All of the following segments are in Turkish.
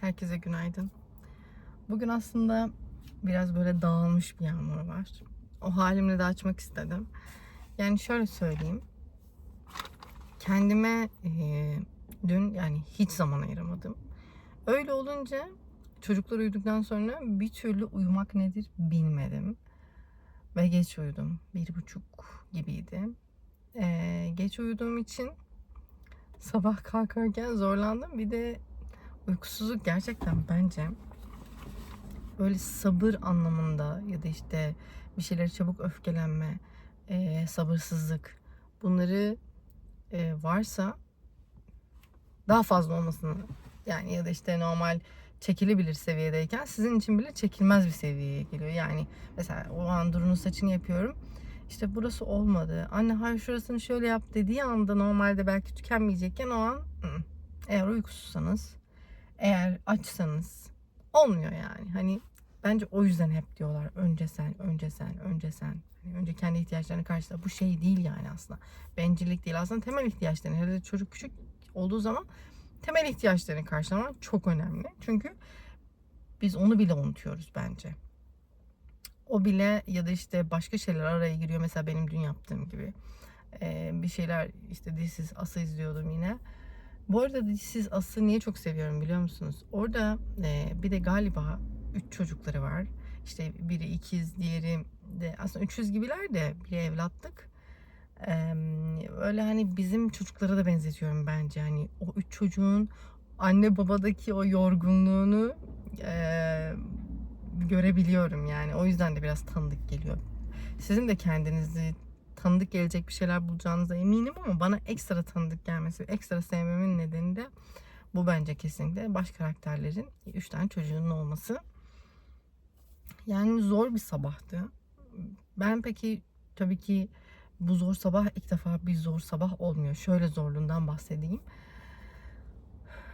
Herkese günaydın. Bugün aslında biraz böyle dağılmış bir yağmur var. O halimle de açmak istedim. Yani şöyle söyleyeyim. Kendime eee, dün yani hiç zaman ayıramadım. Öyle olunca çocuklar uyuduktan sonra bir türlü uyumak nedir bilmedim. Ve geç uyudum. Bir buçuk gibiydi. Eee, geç uyuduğum için sabah kalkarken zorlandım. Bir de uykusuzluk gerçekten bence böyle sabır anlamında ya da işte bir şeylere çabuk öfkelenme, eee, sabırsızlık bunları eee, varsa daha fazla olmasını yani ya da işte normal çekilebilir seviyedeyken sizin için bile çekilmez bir seviyeye geliyor. Yani mesela o an Duru'nun saçını yapıyorum. İşte burası olmadı. Anne hayır şurasını şöyle yap dediği anda normalde belki tükenmeyecekken o an eğer uykusuzsanız eğer açsanız olmuyor yani. Hani bence o yüzden hep diyorlar önce sen, önce sen, önce sen. Hani önce kendi ihtiyaçlarını karşıla. Bu şey değil yani aslında. Bencillik değil. Aslında temel ihtiyaçlarını. Hele çocuk küçük olduğu zaman temel ihtiyaçlarını karşılamak çok önemli. Çünkü biz onu bile unutuyoruz bence. O bile ya da işte başka şeyler araya giriyor. Mesela benim dün yaptığım gibi. Ee, bir şeyler işte This is Us'ı izliyordum yine. Bu arada is Us'ı niye çok seviyorum biliyor musunuz? Orada e, bir de galiba üç çocukları var. İşte biri ikiz, diğeri de aslında 300 gibiler de biri evlatlık. Ee, öyle hani bizim çocuklara da benzetiyorum bence. Hani o üç çocuğun anne babadaki o yorgunluğunu e, görebiliyorum yani. O yüzden de biraz tanıdık geliyor. Sizin de kendinizi tanıdık gelecek bir şeyler bulacağınıza eminim ama bana ekstra tanıdık gelmesi, ekstra sevmemin nedeni de bu bence kesinlikle baş karakterlerin üç tane çocuğunun olması. Yani zor bir sabahtı. Ben peki tabii ki bu zor sabah ilk defa bir zor sabah olmuyor. Şöyle zorluğundan bahsedeyim.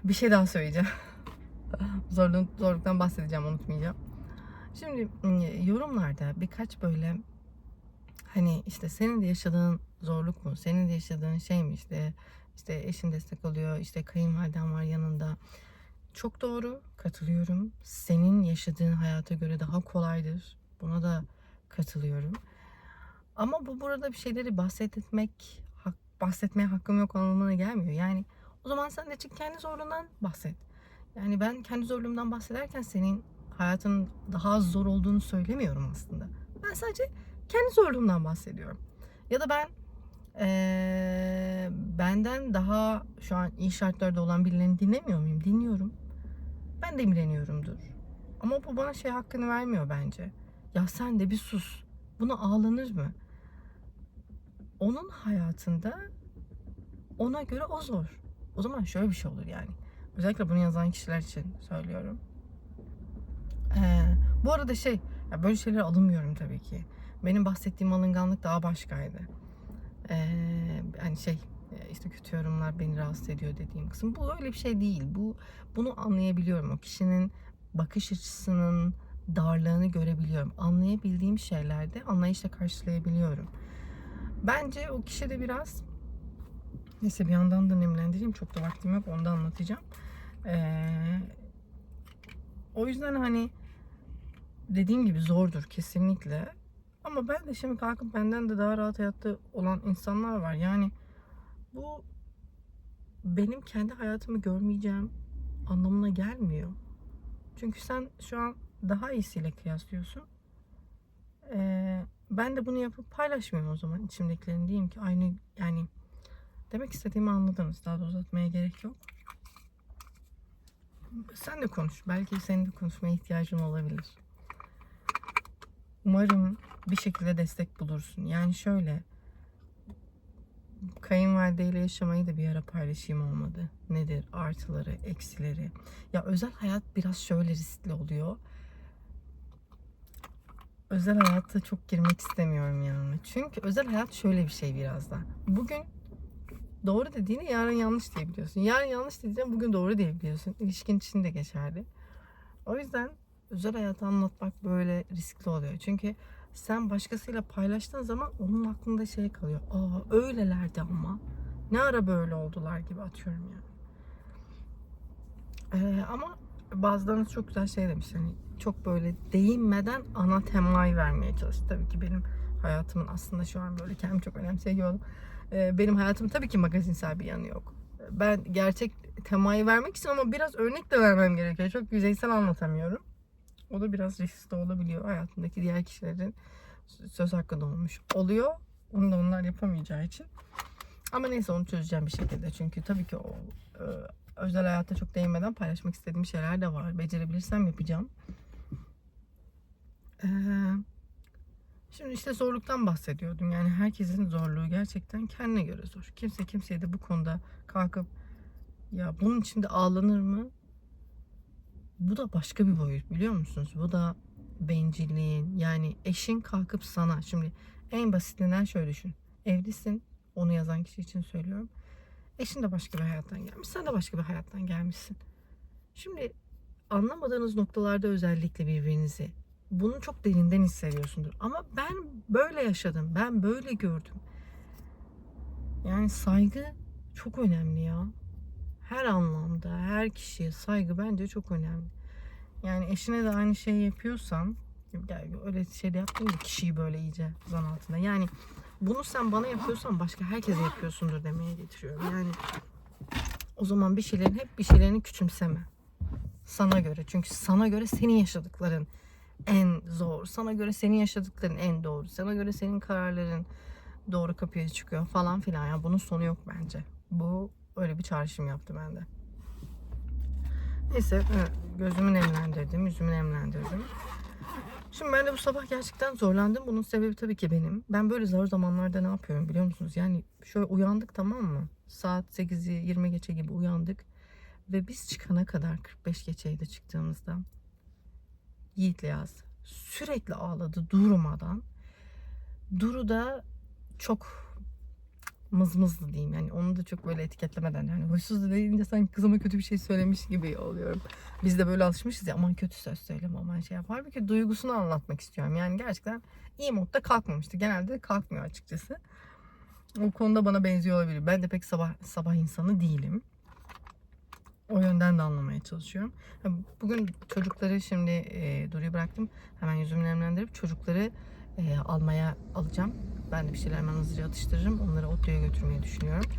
Bir şey daha söyleyeceğim. Zorluk, zorluktan bahsedeceğim unutmayacağım. Şimdi yorumlarda birkaç böyle hani işte senin de yaşadığın zorluk mu? Senin de yaşadığın şey mi? İşte işte eşin destek oluyor. işte kayınvaliden var yanında. Çok doğru. Katılıyorum. Senin yaşadığın hayata göre daha kolaydır. Buna da katılıyorum. Ama bu burada bir şeyleri bahsetmek, bahsetmeye hakkım yok anlamına gelmiyor. Yani o zaman sen de çık kendi zorluğundan bahset. Yani ben kendi zorluğumdan bahsederken senin hayatın daha zor olduğunu söylemiyorum aslında. Ben sadece kendi zorluğumdan bahsediyorum. Ya da ben eee, benden daha şu an iyi şartlarda olan birilerini dinlemiyor muyum? Dinliyorum. Ben de imreniyorumdur. Ama bu bana şey hakkını vermiyor bence. Ya sen de bir sus. Buna ağlanır mı? Onun hayatında ona göre o zor. O zaman şöyle bir şey olur yani. Özellikle bunu yazan kişiler için söylüyorum. Ee, bu arada şey, ya böyle şeyler alınmıyorum tabii ki. Benim bahsettiğim alınganlık daha başkaydı. Ee, hani şey, işte kötü yorumlar beni rahatsız ediyor dediğim kısım. Bu öyle bir şey değil. Bu bunu anlayabiliyorum. O kişinin bakış açısının darlığını görebiliyorum. Anlayabildiğim şeylerde anlayışla karşılayabiliyorum. Bence o kişi de biraz neyse bir yandan da nemlendireyim. Çok da vaktim yok. Onu da anlatacağım. Ee, o yüzden hani dediğim gibi zordur kesinlikle. Ama ben de şimdi kalkıp benden de daha rahat hayatta olan insanlar var. Yani bu benim kendi hayatımı görmeyeceğim anlamına gelmiyor. Çünkü sen şu an daha iyisiyle kıyaslıyorsun. Ee, ben de bunu yapıp paylaşmıyorum o zaman içimdekilerini diyeyim ki aynı yani demek istediğimi anladınız. Daha da uzatmaya gerek yok. Sen de konuş. Belki senin de konuşmaya ihtiyacın olabilir. Umarım bir şekilde destek bulursun. Yani şöyle kayınvalideyle yaşamayı da bir ara paylaşayım olmadı. Nedir artıları, eksileri. Ya özel hayat biraz şöyle riskli oluyor. Özel hayata çok girmek istemiyorum yani. Çünkü özel hayat şöyle bir şey biraz da. Bugün doğru dediğini yarın yanlış diyebiliyorsun. Yarın yanlış dediğini bugün doğru diyebiliyorsun. İlişkin için de geçerli. O yüzden özel hayatı anlatmak böyle riskli oluyor. Çünkü sen başkasıyla paylaştığın zaman onun aklında şey kalıyor. Aa öylelerdi ama. Ne ara böyle oldular gibi atıyorum yani. Ee, ama bazılarınız çok güzel şey demiş. Hani çok böyle değinmeden ana temayı vermeye çalıştı. Tabii ki benim hayatımın aslında şu an böyle kendimi çok önemsiyorum. Ee, benim hayatımın tabii ki magazinsel bir yanı yok. Ben gerçek temayı vermek için ama biraz örnek de vermem gerekiyor. Çok yüzeysel anlatamıyorum. O da biraz riskli olabiliyor. Hayatımdaki diğer kişilerin söz hakkı doğmuş oluyor. Onu da onlar yapamayacağı için. Ama neyse onu çözeceğim bir şekilde. Çünkü tabii ki o e, özel hayata çok değinmeden paylaşmak istediğim şeyler de var. Becerebilirsem yapacağım. Ee, şimdi işte zorluktan bahsediyordum. Yani herkesin zorluğu gerçekten kendine göre zor. Kimse kimseye de bu konuda kalkıp ya bunun içinde ağlanır mı? Bu da başka bir boyut biliyor musunuz? Bu da bencilliğin yani eşin kalkıp sana şimdi en basitinden şöyle düşün. Evlisin onu yazan kişi için söylüyorum. Eşin de başka bir hayattan gelmiş. Sen de başka bir hayattan gelmişsin. Şimdi anlamadığınız noktalarda özellikle birbirinizi bunu çok derinden hissediyorsundur. Ama ben böyle yaşadım. Ben böyle gördüm. Yani saygı çok önemli ya. Her anlamda, her kişiye saygı bence çok önemli. Yani eşine de aynı şeyi yapıyorsan yani öyle şey de yaptın da kişiyi böyle iyice zan altında. Yani bunu sen bana yapıyorsan başka herkese yapıyorsundur demeye getiriyorum. Yani o zaman bir şeylerin hep bir şeylerini küçümseme. Sana göre. Çünkü sana göre senin yaşadıkların en zor. Sana göre senin yaşadıkların en doğru. Sana göre senin kararların doğru kapıya çıkıyor falan filan. Yani bunun sonu yok bence. Bu öyle bir çağrışım yaptı bende. Neyse evet, gözümü nemlendirdim, yüzümü nemlendirdim. Şimdi ben de bu sabah gerçekten zorlandım. Bunun sebebi tabii ki benim. Ben böyle zor zamanlarda ne yapıyorum biliyor musunuz? Yani şöyle uyandık tamam mı? Saat 8'i 20 geçe gibi uyandık. Ve biz çıkana kadar 45 geçeydi çıktığımızda. Yiğit'le yaz. Sürekli ağladı durmadan. Duru da çok mızmızlı diyeyim. Yani onu da çok böyle etiketlemeden yani huysuz deyince sanki kızıma kötü bir şey söylemiş gibi oluyorum. Biz de böyle alışmışız ya aman kötü söz söyleme aman şey yapar. Halbuki duygusunu anlatmak istiyorum. Yani gerçekten iyi modda kalkmamıştı. Genelde de kalkmıyor açıkçası. O konuda bana benziyor olabilir. Ben de pek sabah sabah insanı değilim. O yönden de anlamaya çalışıyorum. Bugün çocukları şimdi e, Duru'yu bıraktım. Hemen yüzümü nemlendirip çocukları e, almaya alacağım. Ben de bir şeyler hemen hızlıca atıştırırım. Onları Otlu'ya götürmeyi düşünüyorum.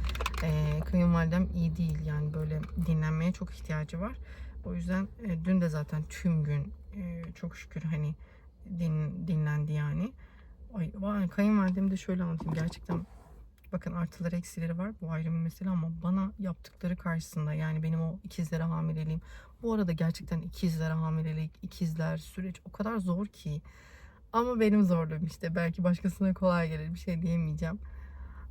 E, kayınvalidem iyi değil. Yani böyle dinlenmeye çok ihtiyacı var. O yüzden e, dün de zaten tüm gün e, çok şükür hani din, dinlendi yani. Ay, vay, kayınvalidemi de şöyle anlatayım. Gerçekten bakın artıları eksileri var. Bu ayrı bir mesele ama bana yaptıkları karşısında yani benim o ikizlere hamileliğim. Bu arada gerçekten ikizlere hamilelik, ikizler süreç o kadar zor ki. Ama benim zorluğum işte. Belki başkasına kolay gelir. Bir şey diyemeyeceğim.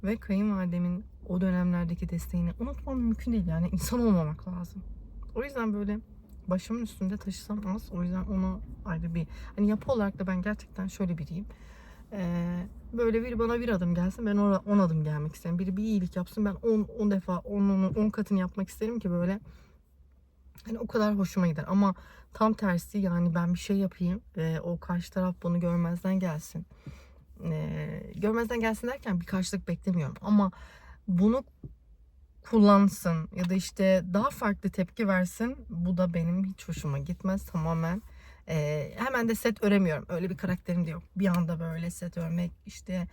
Ve kayınvalidemin o dönemlerdeki desteğini unutmam mümkün değil. Yani insan olmamak lazım. O yüzden böyle başımın üstünde taşısam az. O yüzden onu ayrı bir... Hani yapı olarak da ben gerçekten şöyle biriyim. Ee, böyle biri bana bir adım gelsin ben ona 10 adım gelmek isterim. Biri bir iyilik yapsın ben 10 10 defa 10 10 katını yapmak isterim ki böyle hani o kadar hoşuma gider. Ama tam tersi yani ben bir şey yapayım ve o karşı taraf bunu görmezden gelsin. Ee, görmezden gelsin derken bir karşılık beklemiyorum. Ama bunu kullansın ya da işte daha farklı tepki versin bu da benim hiç hoşuma gitmez tamamen. E, hemen de set öremiyorum. Öyle bir karakterim de yok. Bir anda böyle set örmek işte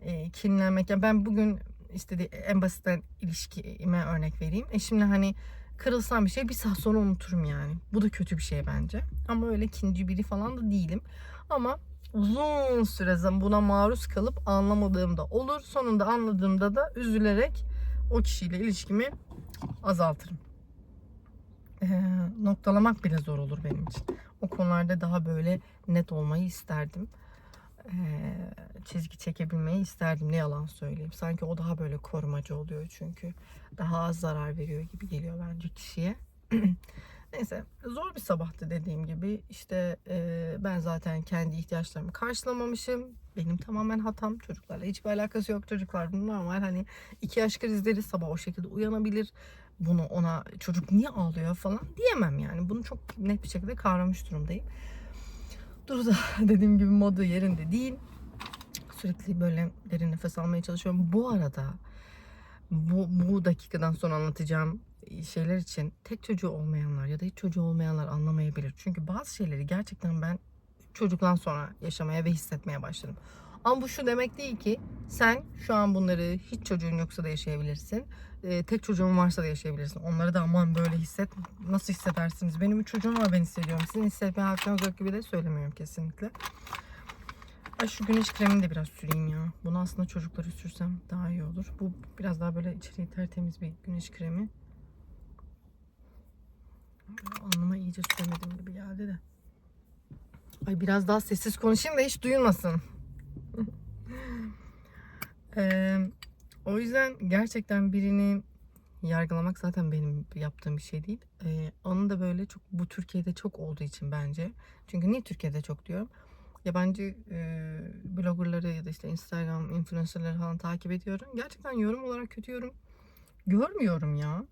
e, kinlenmek. Yani ben bugün işte en basitten ilişkime örnek vereyim. Eşimle hani kırılsam bir şey bir saat sonra unuturum yani bu da kötü bir şey bence ama öyle ikinci biri falan da değilim ama uzun süre buna maruz kalıp anlamadığımda olur sonunda anladığımda da üzülerek o kişiyle ilişkimi azaltırım. Ee, noktalamak bile zor olur benim için. O konularda daha böyle net olmayı isterdim. Çizgi çekebilmeyi isterdim. Ne yalan söyleyeyim. Sanki o daha böyle korumacı oluyor çünkü. Daha az zarar veriyor gibi geliyor bence kişiye. Neyse zor bir sabahtı dediğim gibi. İşte e, ben zaten kendi ihtiyaçlarımı karşılamamışım. Benim tamamen hatam. Çocuklarla hiçbir alakası yok. Çocuklar normal hani iki yaş krizleri sabah o şekilde uyanabilir. Bunu ona çocuk niye ağlıyor falan diyemem yani. Bunu çok net bir şekilde kavramış durumdayım. Duru da dediğim gibi modu yerinde değil. Sürekli böyle derin nefes almaya çalışıyorum. Bu arada bu, bu dakikadan sonra anlatacağım şeyler için tek çocuğu olmayanlar ya da hiç çocuğu olmayanlar anlamayabilir. Çünkü bazı şeyleri gerçekten ben çocuktan sonra yaşamaya ve hissetmeye başladım. Ama bu şu demek değil ki sen şu an bunları hiç çocuğun yoksa da yaşayabilirsin. Ee, tek çocuğun varsa da yaşayabilirsin. Onları da aman böyle hisset. Nasıl hissedersiniz? Benim üç çocuğum var ben hissediyorum. Sizin hissetmeye hakkınız yok gibi de söylemiyorum kesinlikle. Ay şu güneş kremini de biraz süreyim ya. Bunu aslında çocuklara sürsem daha iyi olur. Bu biraz daha böyle içeriği tertemiz bir güneş kremi. Alnıma iyice süremedim gibi geldi de. Ay biraz daha sessiz konuşayım da hiç duyulmasın. Eee, o yüzden gerçekten birini yargılamak zaten benim yaptığım bir şey değil. Eee, onun da böyle çok bu Türkiye'de çok olduğu için bence. Çünkü niye Türkiye'de çok diyorum? Yabancı eee bloggerları ya da işte Instagram influencerları falan takip ediyorum. Gerçekten yorum olarak kötü yorum görmüyorum ya.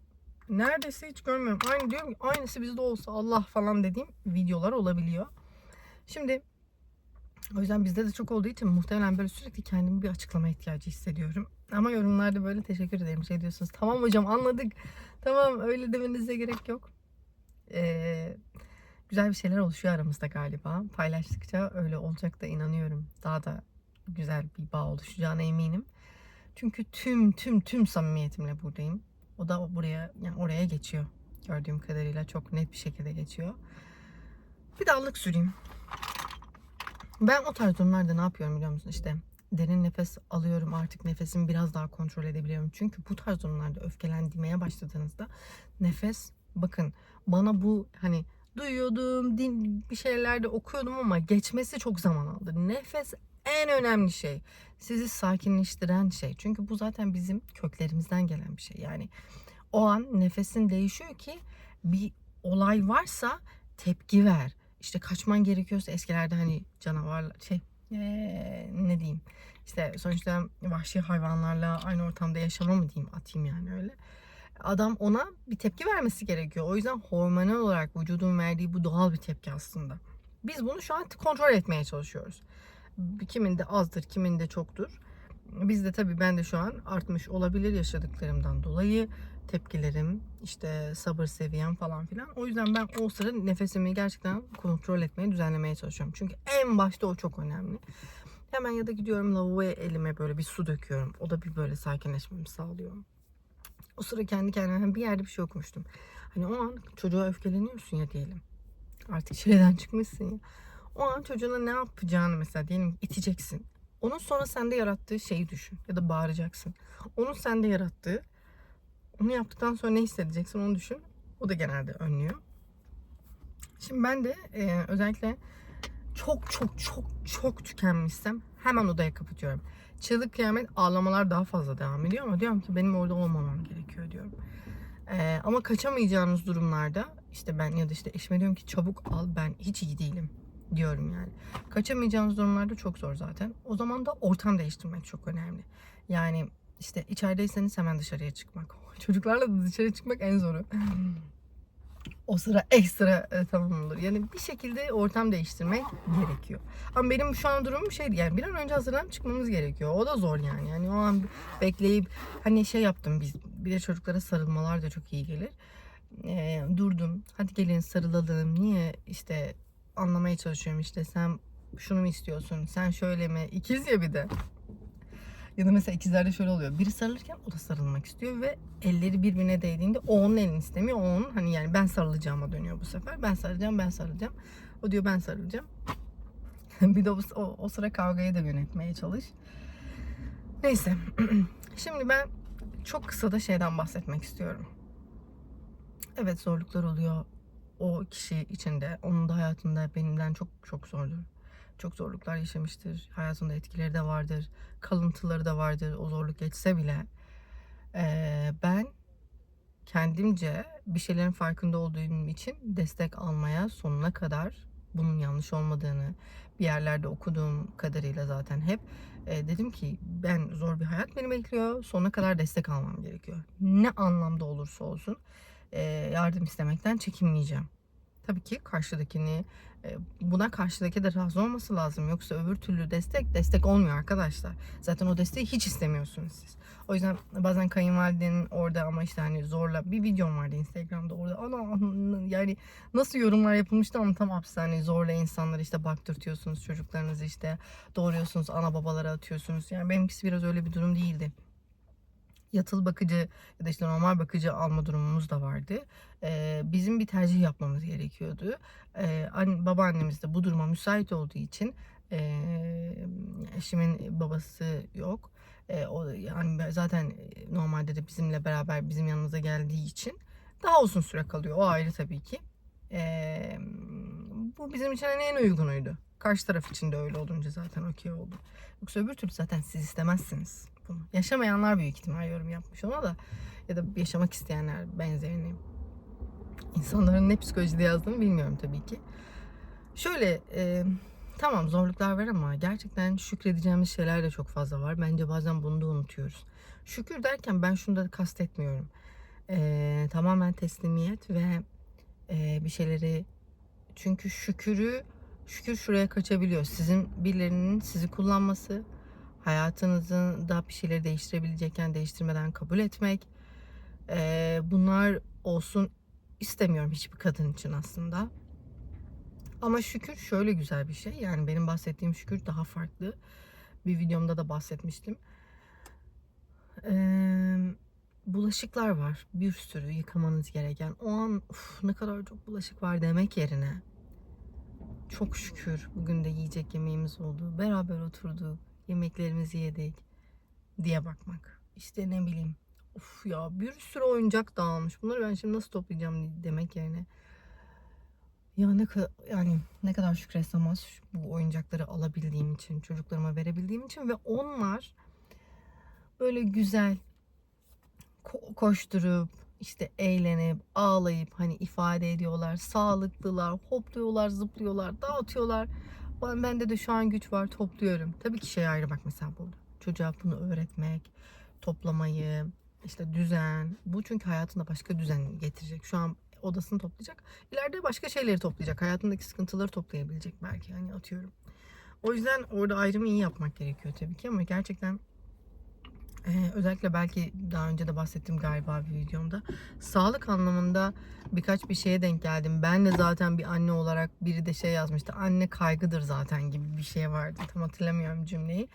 Neredeyse hiç görmüyorum. Aynı diyorum ki aynısı bizde olsa Allah falan dediğim videolar olabiliyor. Şimdi o yüzden bizde de çok olduğu için muhtemelen böyle sürekli kendimi bir açıklama ihtiyacı hissediyorum. Ama yorumlarda böyle teşekkür ederim şey diyorsunuz. Tamam hocam anladık. Tamam öyle demenize gerek yok. Ee, güzel bir şeyler oluşuyor aramızda galiba. Paylaştıkça öyle olacak da inanıyorum. Daha da güzel bir bağ oluşacağına eminim. Çünkü tüm tüm tüm samimiyetimle buradayım. O da buraya yani oraya geçiyor. Gördüğüm kadarıyla çok net bir şekilde geçiyor. Bir de allık süreyim. Ben o tarz durumlarda ne yapıyorum biliyor musun? İşte derin nefes alıyorum artık nefesimi biraz daha kontrol edebiliyorum. Çünkü bu tarz durumlarda öfkelendirmeye başladığınızda nefes bakın bana bu hani duyuyordum din, bir şeylerde okuyordum ama geçmesi çok zaman aldı. Nefes en önemli şey. Sizi sakinleştiren şey. Çünkü bu zaten bizim köklerimizden gelen bir şey. Yani o an nefesin değişiyor ki bir olay varsa tepki ver. İşte kaçman gerekiyorsa eskilerde hani canavarlar şey ee, ne diyeyim işte sonuçta vahşi hayvanlarla aynı ortamda yaşama mı diyeyim atayım yani öyle. Adam ona bir tepki vermesi gerekiyor. O yüzden hormonal olarak vücudun verdiği bu doğal bir tepki aslında. Biz bunu şu an kontrol etmeye çalışıyoruz. Kiminde azdır, kiminde çoktur. Bizde tabii ben de şu an artmış olabilir yaşadıklarımdan dolayı tepkilerim, işte sabır seviyem falan filan. O yüzden ben o sırada nefesimi gerçekten kontrol etmeye, düzenlemeye çalışıyorum. Çünkü en başta o çok önemli. Hemen ya da gidiyorum lavaboya elime böyle bir su döküyorum. O da bir böyle sakinleşmemi sağlıyor. O sıra kendi kendime bir yerde bir şey okumuştum. Hani o an çocuğa öfkeleniyorsun ya diyelim. Artık şeyden çıkmışsın ya. O an çocuğuna ne yapacağını mesela diyelim iteceksin. Onun sonra sende yarattığı şeyi düşün. Ya da bağıracaksın. Onun sende yarattığı onu yaptıktan sonra ne hissedeceksin onu düşün. O da genelde önlüyor. Şimdi ben de e, özellikle çok çok çok çok tükenmişsem hemen odaya kapatıyorum. Çığlık kıyamet ağlamalar daha fazla devam ediyor ama diyorum ki benim orada olmamam gerekiyor diyorum. E, ama kaçamayacağınız durumlarda işte ben ya da işte eşime diyorum ki çabuk al ben hiç iyi değilim diyorum yani. Kaçamayacağınız durumlarda çok zor zaten. O zaman da ortam değiştirmek çok önemli. Yani işte içerideyseniz hemen dışarıya çıkmak. Çocuklarla da dışarı çıkmak en zoru. O sıra ekstra e, tamam olur. Yani bir şekilde ortam değiştirmek gerekiyor. Ama benim şu an durumum şeydi yani bir an önce hazırlanıp çıkmamız gerekiyor. O da zor yani. Yani o an bekleyip hani şey yaptım biz. Bir de çocuklara sarılmalar da çok iyi gelir. E, durdum. Hadi gelin sarılalım. Niye işte anlamaya çalışıyorum işte sen şunu mu istiyorsun? Sen şöyle mi? İkiz ya bir de. Ya da mesela ikizlerde şöyle oluyor. Biri sarılırken o da sarılmak istiyor ve elleri birbirine değdiğinde o onun elini istemiyor. O onun hani yani ben sarılacağıma dönüyor bu sefer. Ben sarılacağım, ben sarılacağım. O diyor ben sarılacağım. bir de o, o, sıra kavgayı da yönetmeye çalış. Neyse. Şimdi ben çok kısa da şeyden bahsetmek istiyorum. Evet zorluklar oluyor. O kişi içinde, onun da hayatında benimden çok çok zordur çok zorluklar yaşamıştır. Hayatında etkileri de vardır. Kalıntıları da vardır. O zorluk geçse bile. Ee, ben kendimce bir şeylerin farkında olduğum için destek almaya sonuna kadar bunun yanlış olmadığını bir yerlerde okuduğum kadarıyla zaten hep e, dedim ki ben zor bir hayat beni bekliyor. Sonuna kadar destek almam gerekiyor. Ne anlamda olursa olsun e, yardım istemekten çekinmeyeceğim. Tabii ki karşıdakini e, buna karşıdaki de razı olması lazım. Yoksa öbür türlü destek destek olmuyor arkadaşlar. Zaten o desteği hiç istemiyorsunuz siz. O yüzden bazen kayınvalidenin orada ama işte hani zorla bir videom vardı Instagram'da orada ana yani nasıl yorumlar yapılmıştı ama tam hapsi hani zorla insanları işte baktırtıyorsunuz çocuklarınızı işte doğuruyorsunuz ana babalara atıyorsunuz. Yani benimkisi biraz öyle bir durum değildi yatılı bakıcı ya da işte normal bakıcı alma durumumuz da vardı. Ee, bizim bir tercih yapmamız gerekiyordu. Ee, anne, babaannemiz de bu duruma müsait olduğu için e, eşimin babası yok. E, o yani zaten normalde de bizimle beraber bizim yanımıza geldiği için daha uzun süre kalıyor. O ayrı tabii ki. E, bu bizim için hani en uygunuydu. Karşı taraf için de öyle olunca zaten okey oldu. Yoksa öbür türlü zaten siz istemezsiniz bunu. Yaşamayanlar büyük ihtimal yorum yapmış ona da ya da yaşamak isteyenler benzerini. İnsanların ne psikolojide yazdığını bilmiyorum tabii ki. Şöyle e, tamam zorluklar var ama gerçekten şükredeceğimiz şeyler de çok fazla var. Bence bazen bunu da unutuyoruz. Şükür derken ben şunu da kastetmiyorum. E, tamamen teslimiyet ve e, bir şeyleri çünkü şükürü şükür şuraya kaçabiliyor. Sizin birilerinin sizi kullanması, hayatınızın da bir şeyleri değiştirebilecekken değiştirmeden kabul etmek. E, bunlar olsun istemiyorum hiçbir kadın için aslında. Ama şükür şöyle güzel bir şey. Yani benim bahsettiğim şükür daha farklı. Bir videomda da bahsetmiştim. Ee, bulaşıklar var. Bir sürü yıkamanız gereken. O an "Uf, ne kadar çok bulaşık var demek yerine çok şükür bugün de yiyecek yemeğimiz oldu. Beraber oturduk. Yemeklerimizi yedik diye bakmak. İşte ne bileyim. Of ya bir sürü oyuncak dağılmış. Bunları ben şimdi nasıl toplayacağım demek yerine ya ne kadar yani ne kadar şükretsem az bu oyuncakları alabildiğim için, çocuklarıma verebildiğim için ve onlar böyle güzel ko- koşturup işte eğlenip ağlayıp hani ifade ediyorlar, sağlıklılar, hopluyorlar, zıplıyorlar, dağıtıyorlar. Ben bende de şu an güç var, topluyorum. Tabii ki şey ayrı bak mesela burada. Çocuğa bunu öğretmek, toplamayı, işte düzen. Bu çünkü hayatında başka düzen getirecek. Şu an odasını toplayacak. İleride başka şeyleri toplayacak. Hayatındaki sıkıntıları toplayabilecek belki. Hani atıyorum. O yüzden orada ayrımı iyi yapmak gerekiyor tabii ki ama gerçekten e, özellikle belki daha önce de bahsettim galiba bir videomda. Sağlık anlamında birkaç bir şeye denk geldim. Ben de zaten bir anne olarak biri de şey yazmıştı. Anne kaygıdır zaten gibi bir şey vardı. Tam hatırlamıyorum cümleyi.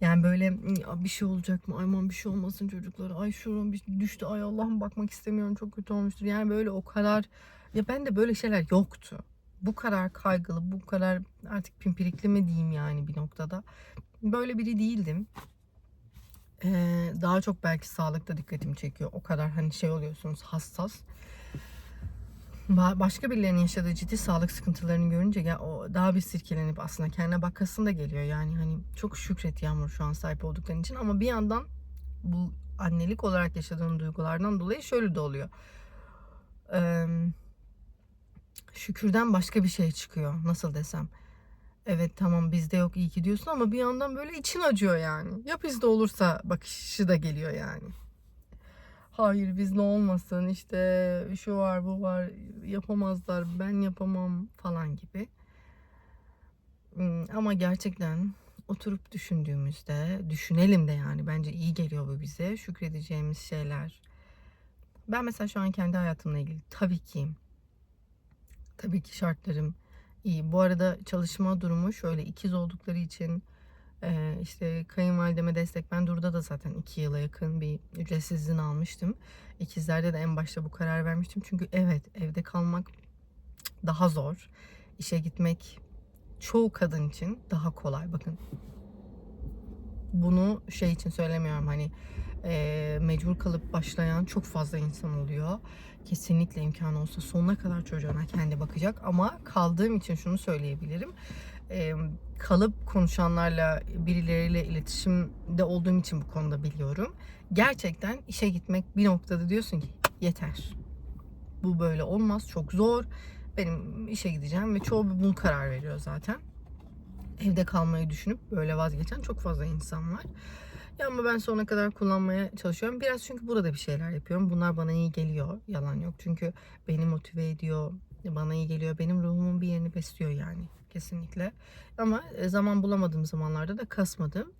Yani böyle "Ya bir şey olacak mı? Aman bir şey olmasın çocuklara. Ay şuram bir düştü. Ay Allah'ım bakmak istemiyorum. Çok kötü olmuştur. Yani böyle o kadar ya ben de böyle şeyler yoktu. Bu kadar kaygılı, bu kadar artık pimpirikli mi diyeyim yani bir noktada. Böyle biri değildim. Ee, daha çok belki sağlıkta dikkatimi çekiyor. O kadar hani şey oluyorsunuz hassas. Ba- Başka birilerinin yaşadığı ciddi sağlık sıkıntılarını görünce ya o daha bir sirkelenip aslında kendine bakasın da geliyor. Yani hani çok şükret Yağmur şu an sahip oldukların için ama bir yandan bu annelik olarak yaşadığın duygulardan dolayı şöyle de oluyor. Ee, şükürden başka bir şey çıkıyor. Nasıl desem. Evet tamam bizde yok iyi ki diyorsun ama bir yandan böyle için acıyor yani. Ya bizde olursa bakışı da geliyor yani. Hayır bizde olmasın işte şu var bu var yapamazlar ben yapamam falan gibi. Hmm, Ama gerçekten oturup düşündüğümüzde düşünelim de yani bence iyi geliyor bu bize şükredeceğimiz şeyler. Ben mesela şu an kendi hayatımla ilgili tabii ki tabii ki şartlarım iyi. Bu arada çalışma durumu şöyle ikiz oldukları için e, işte kayınvalideme destek. Ben Dur'da da zaten iki yıla yakın bir ücretsiz izin almıştım. İkizlerde de en başta bu karar vermiştim. Çünkü evet evde kalmak daha zor. İşe gitmek çoğu kadın için daha kolay. Bakın bunu şey için söylemiyorum hani e, mecbur kalıp başlayan çok fazla insan oluyor. Kesinlikle imkanı olsa sonuna kadar çocuğuna kendi bakacak ama kaldığım için şunu söyleyebilirim. Kalıp konuşanlarla birileriyle iletişimde olduğum için bu konuda biliyorum. Gerçekten işe gitmek bir noktada diyorsun ki yeter. Bu böyle olmaz çok zor. Benim işe gideceğim ve çoğu bunu karar veriyor zaten evde kalmayı düşünüp böyle vazgeçen çok fazla insan var. Ya ama ben sonuna kadar kullanmaya çalışıyorum. Biraz çünkü burada bir şeyler yapıyorum. Bunlar bana iyi geliyor. Yalan yok. Çünkü beni motive ediyor. Bana iyi geliyor. Benim ruhumun bir yerini besliyor yani kesinlikle. Ama e, zaman bulamadığım zamanlarda da kasmadım.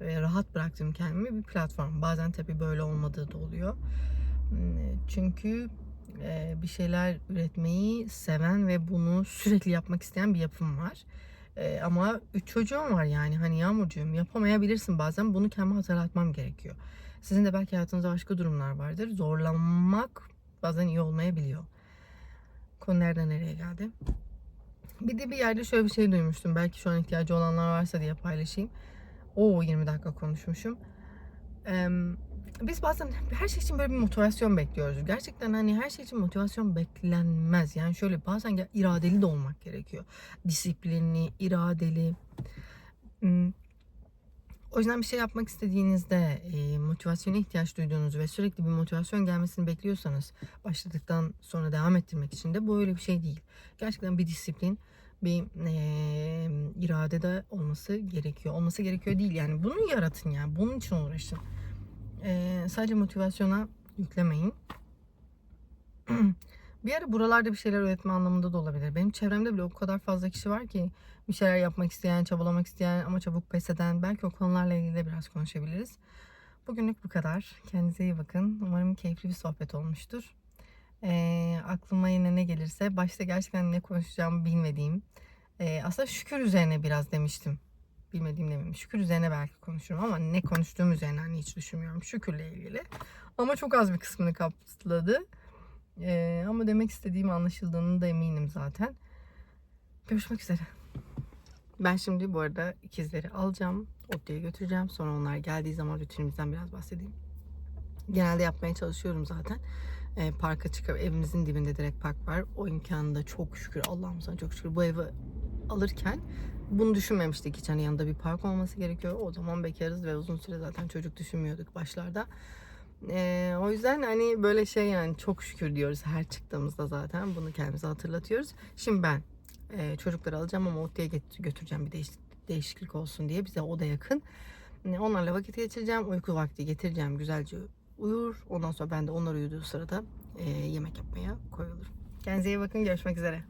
Ve rahat bıraktım kendimi bir platform. Bazen tabii böyle olmadığı da oluyor. Hmm, Çünkü e, bir şeyler üretmeyi seven ve bunu sürekli yapmak isteyen bir yapım var. E, ama üç çocuğum var yani hani Yağmurcuğum yapamayabilirsin bazen bunu kendime hatırlatmam gerekiyor. Sizin de belki hayatınızda başka durumlar vardır. Zorlanmak bazen iyi olmayabiliyor. Konu nereden nereye geldi? Bir de bir yerde şöyle bir şey duymuştum. Belki şu an ihtiyacı olanlar varsa diye paylaşayım. Oo 20 dakika konuşmuşum. Eee, biz bazen her şey için böyle bir motivasyon bekliyoruz. Gerçekten hani her şey için motivasyon beklenmez. Yani şöyle bazen iradeli de olmak gerekiyor. Disiplinli, iradeli. Hmm. O yüzden bir şey yapmak istediğinizde e, motivasyona ihtiyaç duyduğunuz ve sürekli bir motivasyon gelmesini bekliyorsanız başladıktan sonra devam ettirmek için de bu öyle bir şey değil. Gerçekten bir disiplin, bir e, irade de olması gerekiyor. Olması gerekiyor değil yani bunu yaratın yani bunun için uğraşın. E, sadece motivasyona yüklemeyin. bir ara buralarda bir şeyler öğretme anlamında da olabilir. Benim çevremde bile o kadar fazla kişi var ki bir şeyler yapmak isteyen, çabalamak isteyen ama çabuk pes eden. Belki o konularla ilgili de biraz konuşabiliriz. Bugünlük bu kadar. Kendinize iyi bakın. Umarım keyifli bir sohbet olmuştur. Ee, aklıma yine ne gelirse başta gerçekten ne konuşacağımı bilmediğim ee, aslında şükür üzerine biraz demiştim. Bilmediğim demeyeyim. Şükür üzerine belki konuşurum ama ne konuştuğum üzerine hani hiç düşünmüyorum. Şükürle ilgili. Ama çok az bir kısmını kapladı. Ee, ama demek istediğim anlaşıldığını da eminim zaten. Görüşmek üzere. Ben şimdi bu arada ikizleri alacağım. Odaya götüreceğim. Sonra onlar geldiği zaman rutinimizden biraz bahsedeyim. Genelde yapmaya çalışıyorum zaten. Ee, parka çıkıp evimizin dibinde direkt park var. O imkanı da çok şükür Allah'ım sana çok şükür bu evi alırken bunu düşünmemiştik hiç hani yanında bir park olması gerekiyor. O zaman bekarız ve uzun süre zaten çocuk düşünmüyorduk başlarda. Ee, o yüzden hani böyle şey yani çok şükür diyoruz her çıktığımızda zaten bunu kendimize hatırlatıyoruz. Şimdi ben e, çocukları alacağım ama get- götüreceğim bir değiş- değişiklik olsun diye bize o da yakın. E, Onlarla vakit geçireceğim. Uyku vakti getireceğim. Güzelce uyur. Ondan sonra ben de onlar uyuduğu sırada e, yemek yapmaya koyulurum. Kendinize iyi bakın. Görüşmek üzere.